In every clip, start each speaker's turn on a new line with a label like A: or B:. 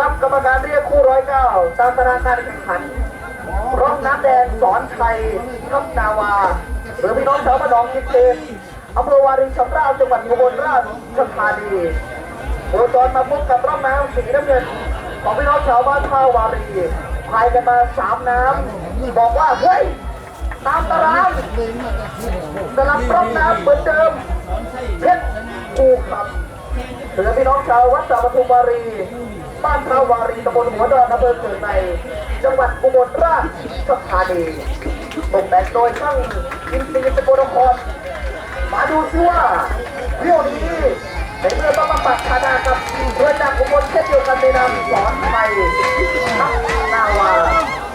A: รับกรรมการเรียกคู่ร้อยเก้าตามตารางการแข่งขันร่องน้ำแดงสอนชัยทัพนาวา หรือพี่น้องชาวบ้านหนองกินเกมอำเภอวารินชำราบจังหวัดอุบลราชธานีโคจรมาพบกับร่องน้ำสีน้ำเงิน ของพี่น้องชาวบ้านท่าวารีพายกันมาสามน้ำบอกว่าเฮ้ยตามตารางสลับร่องน้ำเหมือนเดิมเพชรกูครับเรือพี่น้องชาววัดสาปทุมวารี บ้านทาวารีตำบลหัวดอนอำเภอเกิดใน จังหวัดอุบลราชธานีตกแต่งโดยช่างอินทรีย์สกลนครมาดูซิว่าเที่ยวนี้ในเมื่อต้องมาปัดคาดากับเรือจากอุบลเช่นเดียวกันในนามสอนไทยทัพนาวา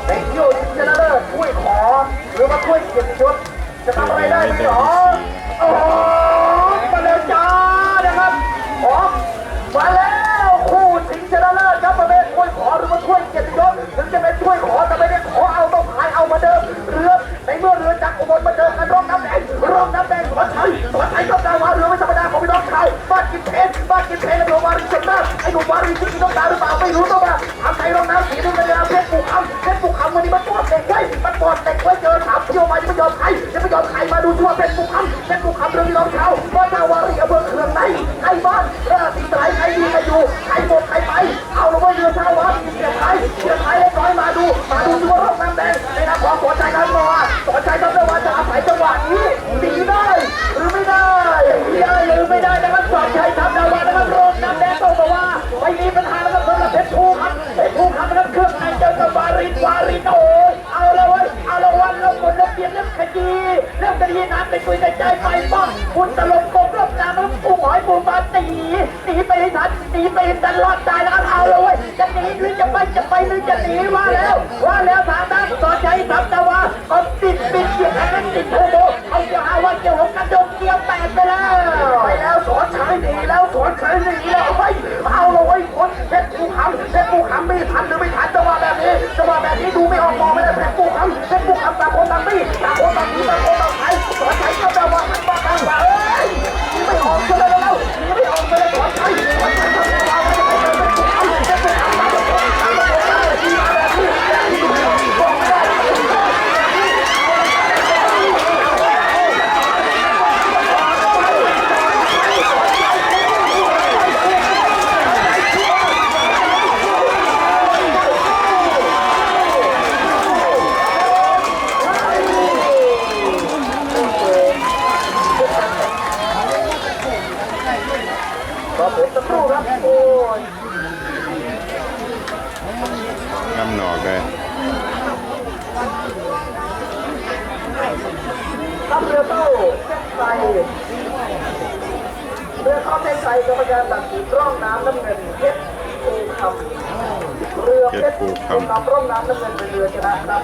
A: ในเที่ยวนี้ชนะเลิศถ้วยขอ หรือว่าถ้วยเกียรติยศจะทำอะไรได้ไหมหรอโอ้ นนาไอ้หนุ่มวารีที่พี่ ยเอาละเว้ยเอาละวันเราหมดเราเปลี่ยนเรื่องคดีเรื่องคดีน้ำไปคุยในใจไปป้างคุณตลบกบรอบน้ำแล้วกุ้งหอยปูปลาตีหนีไปทันหนีไปทันรอดตายแล้วเอาละเว้ยจะหนีหรือจะไปจะไปหรือจะหนีมาแล้ว เอาเราละเว้คนเพชรภูคำเพชรภูคำไม่ทันหรือไม่ทันจังหวะแบบนี้จังหวะแบบนี้ดูไม่ออกมองไม่ได้เพชรภูคำเพชรภูคำต่าคนตาตีต่างคนต่างตีต่างคนต่างไถสอนชัยทำดาวาต่างต่างต่างเอ้ยหนีไม่ออกซะแล้วแล้วหนีไม่ออกซะแล้วสอนชัยสอนชัยทำดาวาไม่ได้เพชรภูคำเพชรภูคำต่างคนต่างตีต่างคนต่างตีมาแบบนี้แบบนี้บอกไม่ได้ ขอผมสักครู่ครับโอ้ย
B: กำหนอกเลย
A: ทัพเรือเข้าเส้นชัยเรือเข้าเส้นชัยกรรมการตัดสินร่องน้ำน้ำเงินเพชรภูคำเรือเพชรภูคำร่องน้ำน้ำเงินเป็นเรือชนะครับ